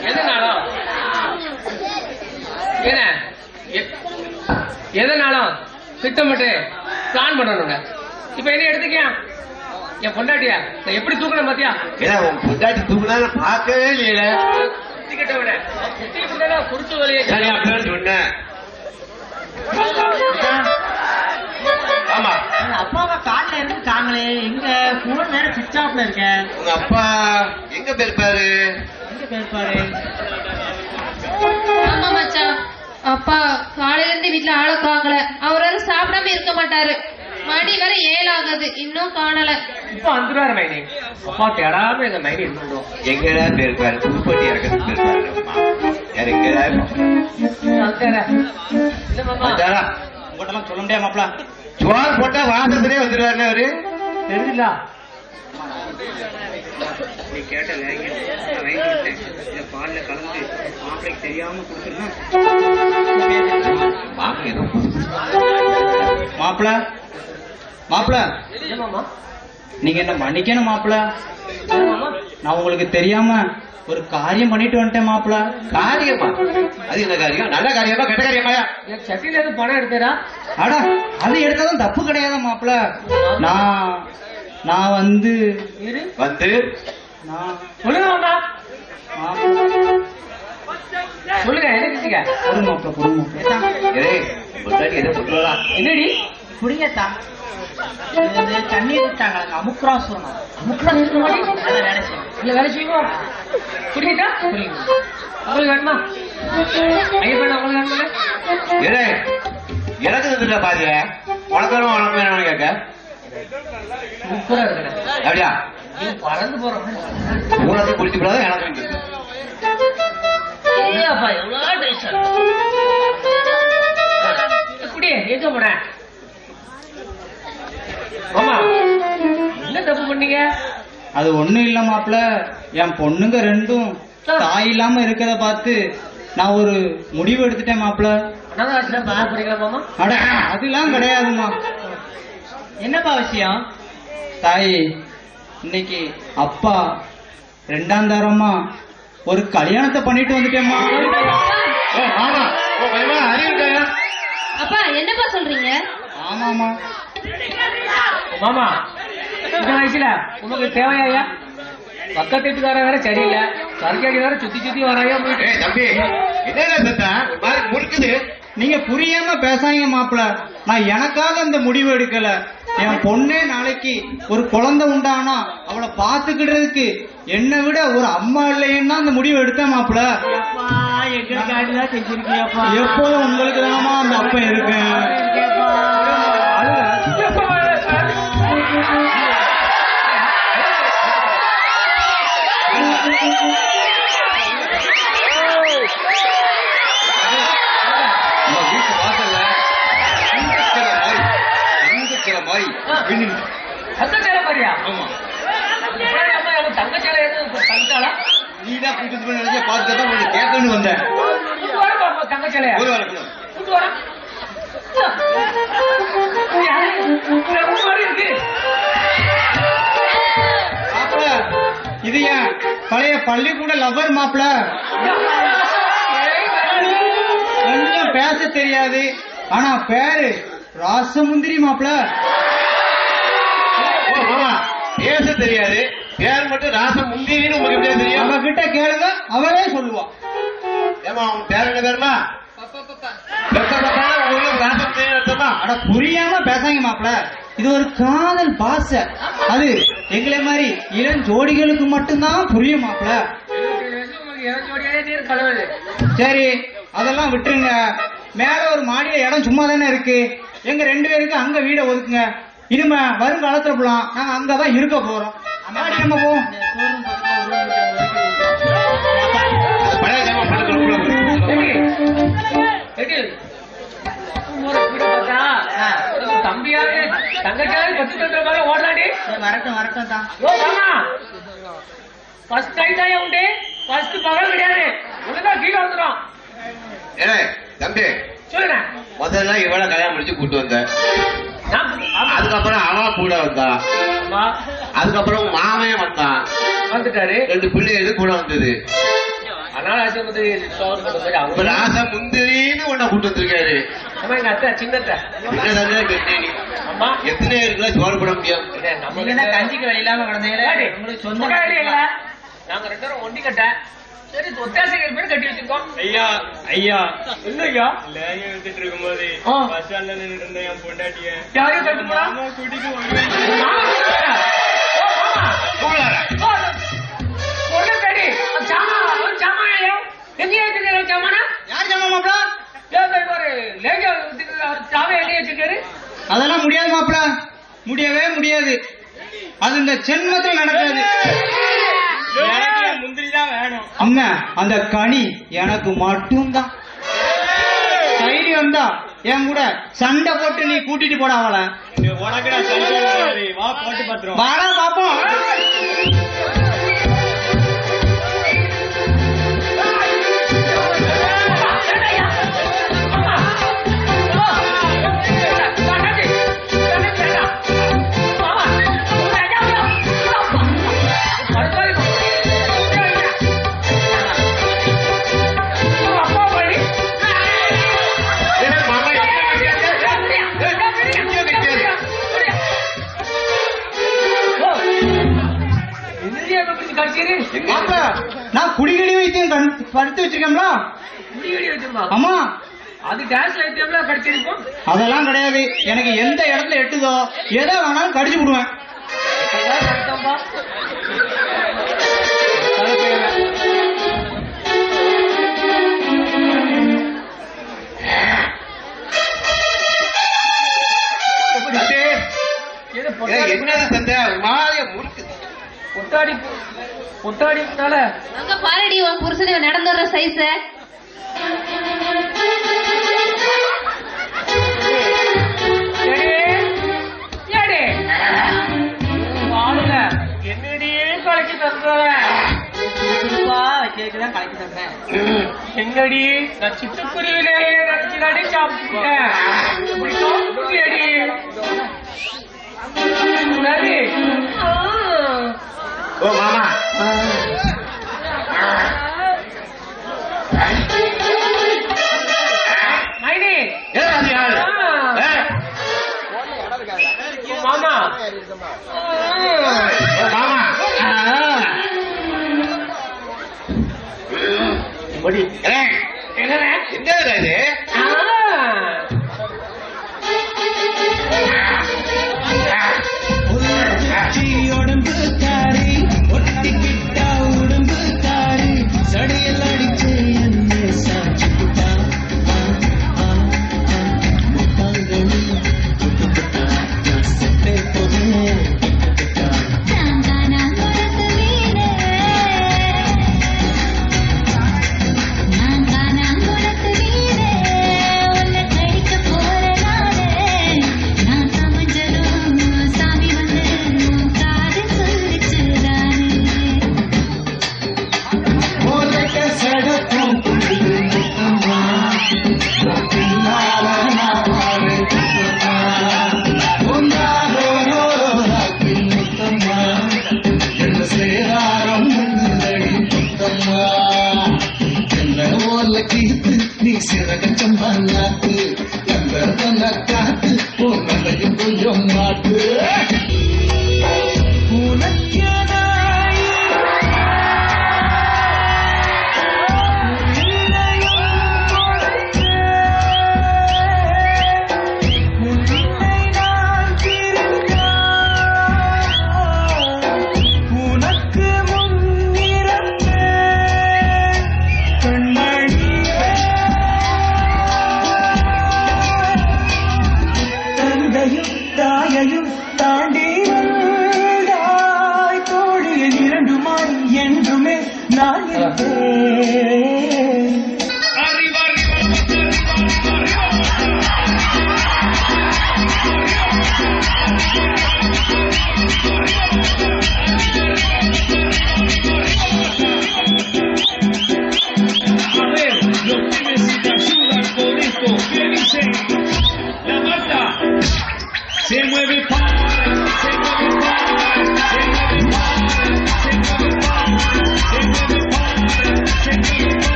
எதனாலும். ஏன எ- எதனாலும் திட்டமிட்டு பிளான் பண்ணணுங்க. இப்ப என்ன எடுத்துக்கியா என் பொண்டாட்டியா? நான் எப்படி தூக்கணும் பாத்தியா? ஏன் உன் பொண்டாட்டி தூக்குனா பார்க்கவே இல்லையே. குத்திக்கிட்ட விட. குத்தி விட்டா குறுத்து வழியை சொன்னேன். வேற சுவிட்ச் ஆஃப்ல இருக்க. உங்க அப்பா எங்க போயிருப்பாரு? எங்க போயிருப்பாரு? ஆமா மச்சான். அப்பா காலையில இருந்து வீட்டுல ஆள காங்கல அவர் வேற சாப்பிடாம இருக்க மாட்டாரு. மணி வேற ஏழு ஆகுது இன்னும் காணல. இப்ப வந்துருவாரு மைனி. அப்பா தேடாம எங்க மைனி இருந்துடும் எங்கடா போயிருப்பாரு? புதுப்பட்டி இறக்கிறது போயிருப்பாரு. அம்மா யார் எங்கடா வந்தாரா உங்கள்கிட்ட சொல்ல முடியாது மாப்பிள. சோறு போட்டா வாசத்திலே வந்துருவாரு அவரு. தெரியுதா நீ கேட்ட வேங்க நான் வாங்கி கொடுத்தேன். இதை பாலில் கலந்து மாப்பிளைக்கு தெரியாம கொடுத்துருந்தா. மாப்பிள மாப்பிள நீங்க என்ன மன்னிக்கணும் மாப்பிள? நான் உங்களுக்கு தெரியாம ஒரு காரியம் பண்ணிட்டு வந்துட்டேன் மாப்பிள. காரியமா? அது என்ன காரியம்? நல்ல காரியமா கெட்ட காரியமா என் சட்டில இருந்து பணம் எடுத்தேரா அடா அது எடுத்தாலும் தப்பு கிடையாது மாப்பிள? நான் நான் வந்து வந்து நான் சொல்லுங்க என்னடி? குடிங்கத்தா தண்ணி விட்டாங்க அமுக்குறா சொன்னாங்க முக்கியம் இருக்க மாட்டேங்குது. அதை வேலை செய்யணும். இல்ல வேலை செய்வோம் புரியுதா. உங்களுக்கு வேணுமா? ஐயப்பன் உங்களுக்கு வேணுமா? எனக்கு பாதிய? உனக்கு வேணும் உனக்கு வேணும்னு கேட்க. அப்படியா? பறந்து போறோம் உனக்கு குடிச்சு கூடாது எனக்கு இருக்கு. ஏப்பா எவ்வளவு டேஸ்ட் இப்படி எங்க போன ஆமா என்ன தப்பு பண்ணீங்க? அது ஒண்ணும் இல்ல மாப்பிள. என் பொண்ணுங்க ரெண்டும் தாய் இல்லாம இருக்கத பார்த்து நான் ஒரு முடிவு எடுத்துட்டேன் மாப்பிள. அனாதாசிரம் பார்க்க போறீங்களா மாமா? அட அதெல்லாம் கிடையாதுமா என்னப்பா விஷயம்? தாய் இன்னைக்கு அப்பா ரெண்டாம் தரமா ஒரு கல்யாணத்தை பண்ணிட்டு வந்துட்டேம்மா? அப்பா என்னப்பா சொல்றீங்க? ஆமாமா மாமா இந்த வயசுல உனக்கு தேவையா பக்கத்து வீட்டுக்காரன் வேற சரியில்லை. சர்க்கடி வேற சுத்தி சுத்தி வராயா போயிட்டு. தம்பி முறுக்குது நீங்க புரியாம பேசாதீங்க மாப்பிள நான் எனக்காக அந்த முடிவு எடுக்கல. என் பொண்ணே நாளைக்கு ஒரு குழந்தை உண்டானா அவளை பாத்துக்கிடுறதுக்கு என்னை விட ஒரு அம்மா இல்லைன்னா அந்த முடிவு எடுத்தேன் மாப்பிள எப்போதும் உங்களுக்கு தானமா அந்த அப்பா இருக்கு நம்ம ஆமா. தங்கச்சால போய் நினைச்ச பார்த்து தான் உனக்கு கேட்கணும்னு வந்தேன். அம்மா தங்கச்சாலையா ஒரு வரணும் கூட்டு வரேன் இது ஏன் பழைய பள்ளிக்கூட லவர் மாப்பிள? கொஞ்சம் பேச தெரியாது. ஆனா பேரு ராசமுந்திரி மாப்பிள. ஓ, மாமா பேச தெரியாது. பேர் மட்டும் ராசம் முந்திரின்னு உங்களுக்கு தெரியும்? அவகிட்ட கேளுங்க அவரே சொல்லுவா ஏமா உன் பேர் என்ன பேருமா? புரியாம பேசாங்க மாப்பிள. இது ஒரு காதல் பாச. அது எங்களை மாதிரி இளம் ஜோடிகளுக்கு மட்டும்தான் புரியும் மாப்பிள. சரி அதெல்லாம் விட்டுருங்க. மேல ஒரு மாடியில இடம் சும்மா தானே இருக்கு. எங்க ரெண்டு பேருக்கு அங்க வீடை ஒதுக்குங்க. இனிமே வருங்காலத்துல போலாம் நாங்க அங்கதான் இருக்க போறோம். நம்ம போவோம் தம்பியாரு தங்கச்சாரு பத்து தந்துற மாதிரி ஓடலாடி வரட்டும் வரட்டும் தான். ஃபர்ஸ்ட் டைம் தான் உண்டு ஃபர்ஸ்ட் பகல் கிடையாது ஒழுங்கா கீழே வந்துடும் ஏய் தம்பி சொல்லுங்க. முதல்ல இவள கல்யாணம் முடிச்சு கூட்டு வந்த. நான் ஆமா. அதுக்கப்புறம் அவன் கூட வந்தா. ஆமா. அதுக்கப்புறம் உன் மாமே வந்தான் வந்துட்டாரு. ரெண்டு பிள்ளைகள் கூட வந்தது. ராசா முந்திரின்னு உன்னை கூட்டு வந்திருக்காரு. எத்தனை இருக்குல்ல சோறு போட முடியும்? கஞ்சிக்கு வழி இல்லாம கிடந்தீங்களே. நாங்க ரெண்டு பேரும் ஒண்டி கட்ட சரி ஒத்தாசைகள் பேர் கட்டி வச்சிருக்கோம். ஐயா ஐயா என்ன ஐயா லேங்க வித்துட்டு இருக்கும்போது. பஸ் ஸ்டாண்ட்ல நின்னுட்டு இருந்தேன் என் பொண்டாட்டிய யாரையும் கட்டு போனா கூட்டிட்டு அதெல்லாம் முடியாது மாப்பிள. முடியவே முடியாது. அது இந்த ஜென்மத்தில் நடக்காது எனக்கு என் முந்திரி தான் வேணும் அம்மா அந்த கனி எனக்கு மட்டும்தான். தைரியம் தான் என் கூட சண்டை போட்டு நீ கூட்டிட்டு போட அவளை. உனக்கு வா போட்டு பாத்துருவோம் வாடா பாப்போம். மாப்பிள நான் குடிகடி வைத்தியம் படுத்து வச்சிருக்கேன்ல. ஆமா. அது டேஸ் ஐட்டம்ல கிடைச்சிருக்கும் அதெல்லாம் கிடையாது. எனக்கு எந்த இடத்துல எட்டுதோ எதை வேணாலும் கடிச்சு விடுவேன். என்ன தந்த மாதிரியா முறுக்கு. பொட்டாடி பொட்டாடினால அங்க பாருடி உன் புருஷனுக்கு நடந்து வர்ற சைஸ எங்கடி நான் சிட்டுக்குருவிலே நினைச்சுதாடி சாப்பிட்டேன். ஓ மாமா. மாமா. மாமா. கீத்து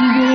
Thank you.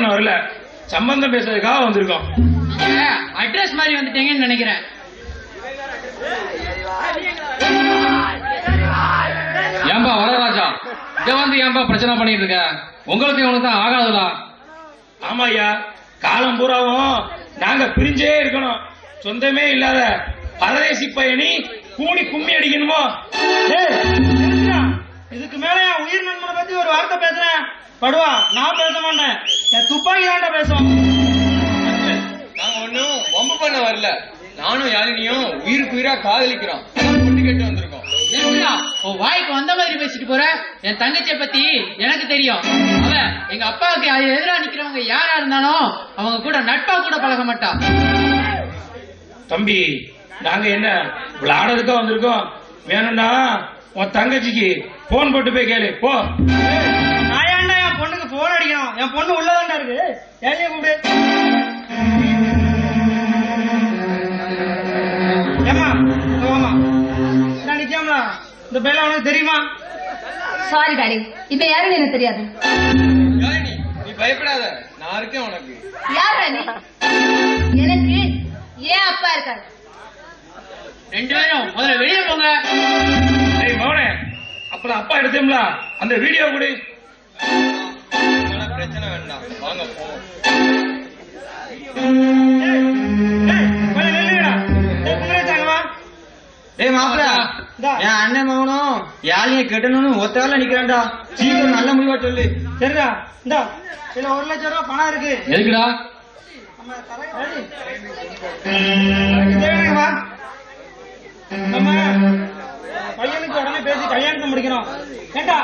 பண்ண வரல. சம்பந்தம் பேசுறதுக்காக வந்திருக்கோம். அட்ரஸ் மாதிரி வந்துட்டீங்கன்னு நினைக்கிறேன். ஏன்பா வரராஜா இங்க வந்து ஏன்பா பிரச்சனை பண்ணிட்டு இருக்க? உங்களுக்கு இவனுக்கு தான் ஆகாதுடா. ஆமாய்யா காலம் பூராவும் நாங்க பிரிஞ்சே இருக்கணும். சொந்தமே இல்லாத பரதேசி பயணி கூணி கும்மி அடிக்கணுமோ. இதுக்கு மேல உயிர் நண்பனை பத்தி ஒரு வார்த்தை பேசுறேன். படுவா நான் பேச மாட்டேன். துப்பாக்கி தான்டா பேசும் நாங்க ஒண்ணும் வம்பு பண்ண வரல. நானும் யாழினியும் உயிருக்கு உயிரா காதலிக்கிறோம். பொண்ணு கேட்டு வந்திருக்கோம். வாய்க்கு வந்த மாதிரி பேசிட்டு போற. என் தங்கச்சியை பத்தி எனக்கு தெரியும். அவ எங்க அப்பாவுக்கு எதிரா நிக்கிறவங்க யாரா இருந்தாலும் அவங்க கூட நட்பா கூட பழக மாட்டா. தம்பி நாங்க என்ன விளையாடுறதுக்கா வந்திருக்கோம்? வேணும்னா உன் தங்கச்சிக்கு போன் போட்டு போய் கேளு. போ. என் பொண்ணு உள்ளதாண்டா இருக்கு. ஏழைய கூப்பிடு ஏமா ஆமா நான் நிக்காமல இந்த பையன் உனக்கு தெரியுமா? சாரி டாடி இப்ப யாருன்னு எனக்கு தெரியாது. யாழினி நீ பயப்படாத. நான் இருக்கேன் உனக்கு. யார் ராணி எனக்கு ஏன் அப்பா இருக்காரு? ரெண்டு பேரும் முதல்ல வெளியே போங்க. ஏய் மௌனே அப்பலாம் அப்பா எடுத்தோம்ல. அந்த வீடியோ கொடு. பிரச்சனை வேண்டாம். வாங்க ஏய், மாப்பிள. என் அண்ணன் மகனும் யாழையை கெட்டணும்னு ஒத்த வேலை நிக்கிறான்டா. சீக்கிரம் நல்ல முடிவா சொல்லு. சரிடா இந்தா. இதுல ஒரு லட்சம் ரூபாய் பணம் இருக்கு. எதுக்குடா. நம்ம பையனுக்கு உடனே பேசி கல்யாணத்தை முடிக்கணும். ஏண்டா?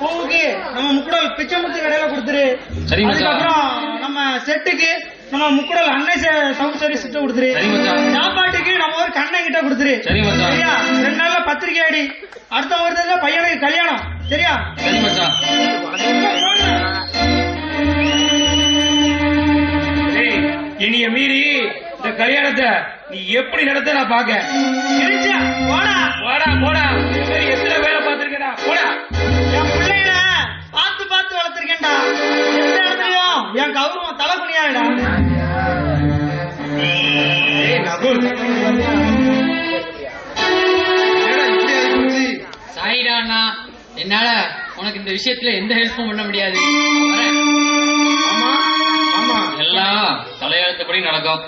பூவுக்கு நம்ம முக்குடல் பிச்சை முத்து கடையில கொடுத்துரு. அதுக்கப்புறம் நம்ம செட்டுக்கு நம்ம முக்குடல் அன்னை சவுண்ட் சர்வீஸ் கிட்ட கொடுத்துரு. சாப்பாட்டுக்கு நம்ம ஒரு கண்ணன் கிட்ட கொடுத்துரு. சரியா? ரெண்டு நாள்ல பத்திரிக்கை அடி அடுத்த வருடத்துல பையனுக்கு கல்யாணம். சரியா? சரி மச்சான். ஏய் இனிய மீறி கல்யாணத்தை நீ எப்படி நடத்த நான் பாக்க போடா. போடா போடா. எத்தனை வேலை பார்த்திருக்கேடா போடா. என் பிள்ளைகள பார்த்து பார்த்து வளர்த்திருக்கேன்டா. எந்த இடத்துலயும் என் கௌரவம் தலை குனியாடா ஏய் நகுல் என்னடா இப்படி ஆகி போச்சு? சாரிடா அண்ணா. என்னால உனக்கு இந்த விஷயத்துல எந்த ஹெல்ப்பும் பண்ண முடியாது. வரேன். ஆமா. ஆமா. எல்லாம் தலையெழுத்தபடி நடக்கும்.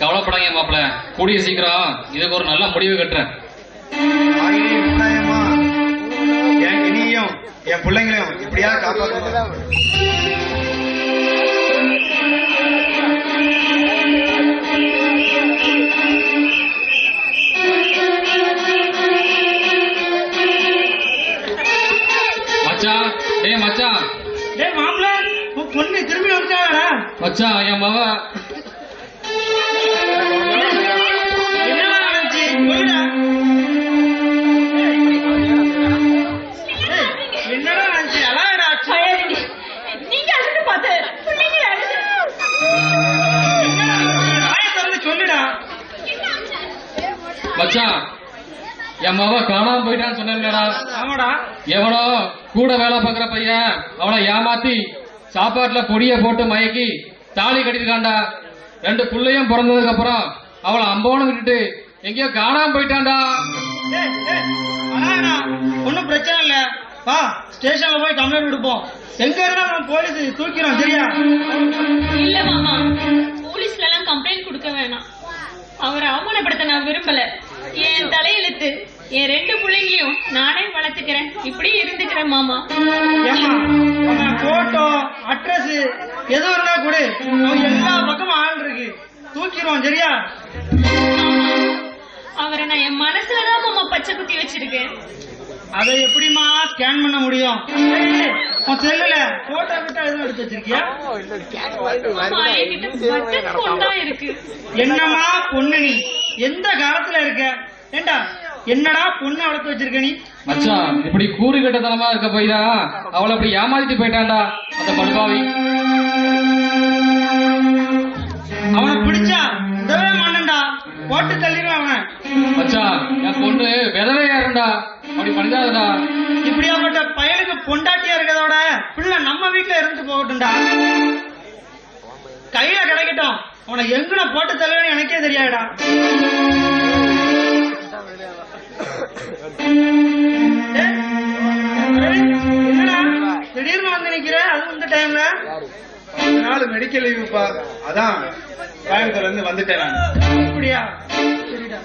கவலைப்படாங்க மாப்பிள்ள. கூடிய சீக்கிரம் இதுக்கு ஒரு நல்ல முடிவு கட்டுறேன். என் என் பிள்ளைங்களையும் எப்படியா காப்பாற்ற பையன் அவனை ஏமாத்தி சாப்பாட்டுல பொடிய போட்டு மயக்கி தாலி கட்டிருக்கான்டா ரெண்டு புள்ளையும் பிறந்ததுக்கு அப்புறம் அவளை அம்போன்னு விட்டுட்டு எங்கேயோ காணாம போயிட்டான்டா. ஏய், ஏய், அழகடா ஒன்னும் பிரச்சனை இல்ல. வா ஸ்டேஷன்ல போய் கம்ப்ளைண்ட் கொடுப்போம். எங்க இருந்தா நம்ம போலீஸ் தூக்கிறோம் சரியா? இல்ல மாமா போலீஸ்ல எல்லாம் கம்ப்ளைண்ட் கொடுக்க வேணாம். அவரை அவமானப்படுத்த நான் விரும்பல. என் தலையெழுத்து. என் ரெண்டு பிள்ளைங்களையும் நானே வளர்த்துக்கிறேன். இப்படி இருந்துக்கிறேன் மாமா. போட்டோ அட்ரஸ் எது இருந்தா கொடு. எல்லா பக்கமும் ஆள் இருக்கு. தூக்கிடுவோம் சரியா? அவரை நான் என் மனசுலதான் மாமா பச்சை குத்தி வச்சிருக்கேன். அதை எப்படிம்மா ஸ்கேன் பண்ண முடியும்? உன் செல்லுல போட்டோ கிட்ட எதுவும் எடுத்து வச்சிருக்கியா? என்னம்மா பொண்ணு நீ? எந்த காலத்துல இருக்க? ஏண்டா என்னடா பொண்ணு வளர்த்து வச்சிருக்க நீ? மச்சான் இப்படி கூறு கட்டத்தனமா இருக்க போய் தான் அவளை அப்படி ஏமாத்திட்டு போயிட்டான்டா அந்த படுபாவி. அவனை பிடிச்சா உதவே மாட்டேன்டா. போட்டு தள்ளிடுவான் அவனை. மச்சான் என் பொண்ணு விதவையா இருந்தா அப்படி பண்ணிடாதடா. இப்படியாப்பட்ட பயலுக்கு பொண்டாட்டியா இருக்கிறதோட பிள்ளை நம்ம வீட்டுல இருந்து போகட்டும்டா. கையில கிடைக்கட்டும். அவனை எங்கன போட்டு தள்ளுவேன்னு எனக்கே என்னடா திடீர்னு வந்து நிக்கிற அது இந்த டைம்ல நாலு மெடிக்கல் லீவுப்பா அதான் கோயம்புத்தூர்ல இருந்து வந்துட்டேன் நான். அப்படியா? சரிடா.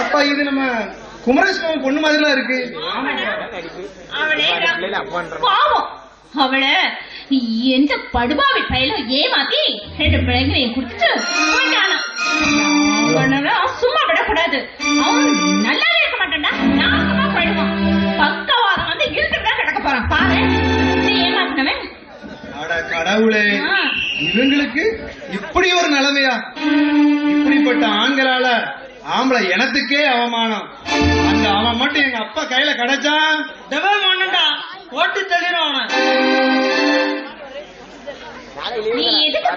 அப்பா இது நம்ம குமரேஷ் மாமா பொண்ணு மாதிரிலாம் இருக்கு. அவளே பாவம். அவளை எந்த படுபாவி பயில ஏமாத்தி ரெண்டு பிள்ளைங்களையும் கொடுத்துட்டு போயிட்டானா. சும்மா விடக்கூடாது. அவன் நல்லாவே இருக்க மாட்டான்டா. நாசமா போயிடுவான். பக்கவாதம் வந்து இழுத்துட்டு கிடக்க போறான். பாரு. ஏமாத்தினவன். அட கடவுளே. இவங்களுக்கு இப்படி ஒரு நிலைமையா? இப்படிப்பட்ட ஆண்களால ஆம்பளை இனத்துக்கே அவமானம். அந்த அவன் மட்டும் எங்க அப்பா கையில கிடைச்சான் டபுள் மாட்டேன்டா போட்டு தள்ளிடும் அவனை. நீ எதுக்கு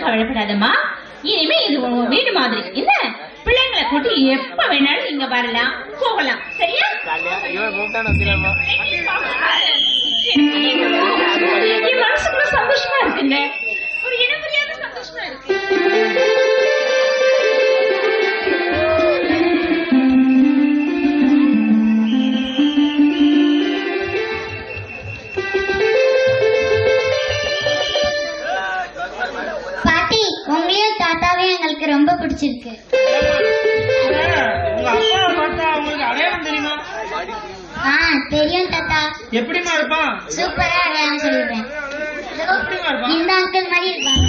கவலைப்படாதம்மா. இனிமே இது உன் வீடு மாதிரி. என்ன? பிள்ளைங்களை கூட்டி எப்ப வேணாலும் இங்க வரலாம். போகலாம். சரியா? மனசுக்குள்ள சந்தோஷமா இருக்குங்க ரொம்ப பிடிச்சிருக்கு. தெரியுமா? தாத்தா. எப்படிமா இருப்பான்? சூப்பரா அடையாளம் சொல்லிடுறேன். இந்த அங்கிள் மாதிரி இருப்பாங்க.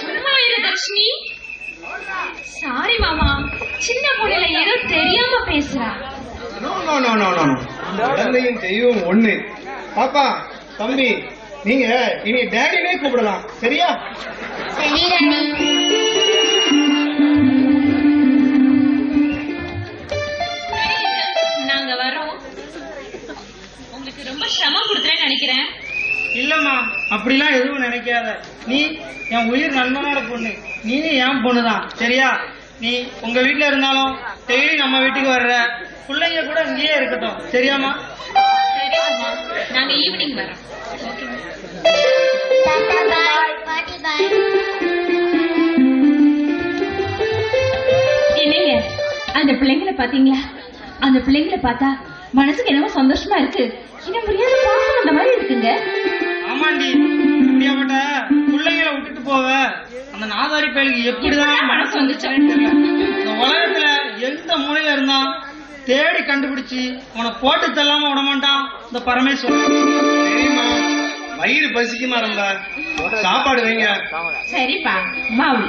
சும்மா இரு தர்ஷினி. சாரி மாமா. சின்ன பொண்ணுல ஏதோ தெரியாம பேசுறா. No no no no no தெய்வம் ஒண்ணு. பாப்பா தம்பி நீங்க இனி டேடினே கூப்பிடலாம். சரியா? நாங்க வரோம். உங்களுக்கு ரொம்ப சிரமம் கொடுக்குறேன்னு நினைக்கிறேன். இல்லம்மா அப்படிலாம் எதுவும் நினைக்காத. நீ என் உயிர் நண்பனோட பொண்ணு. நீ என் பொண்ணுதான். சரியா? நீ உங்க வீட்ல இருந்தாலும் டெய்லி நம்ம வீட்டுக்கு வர்ற பிள்ளைங்க கூட இங்கேயே இருக்கட்டும். சரியாம்மா? சரி மாமா நாங்க ஈவினிங் வரோம். என்னங்க அந்த பிள்ளைங்களை பாத்தீங்களா அந்த பிள்ளைங்களை பார்த்தா மனசுக்கு என்னமோ சந்தோஷமா இருக்கு. இன்னும் புரியாத பாசம் அந்த மாதிரி இருக்குங்க. ஆமாண்டி இப்படியாப்பட்ட பிள்ளைங்களை விட்டுட்டு போவ. அந்த நாதாரி பயலுக்கு எப்படிதான் மனசு தெரியல இந்த உலகத்துல எந்த மூலையில இருந்தான் தேடி கண்டுபிடிச்சு உன போட்டு தள்ளாம விட மாட்டான் இந்த பரமேஸ்வரன். வயிறு பசிக்குமா ரொம்ப? சாப்பாடு வைங்க. சரிப்பா. மாவு.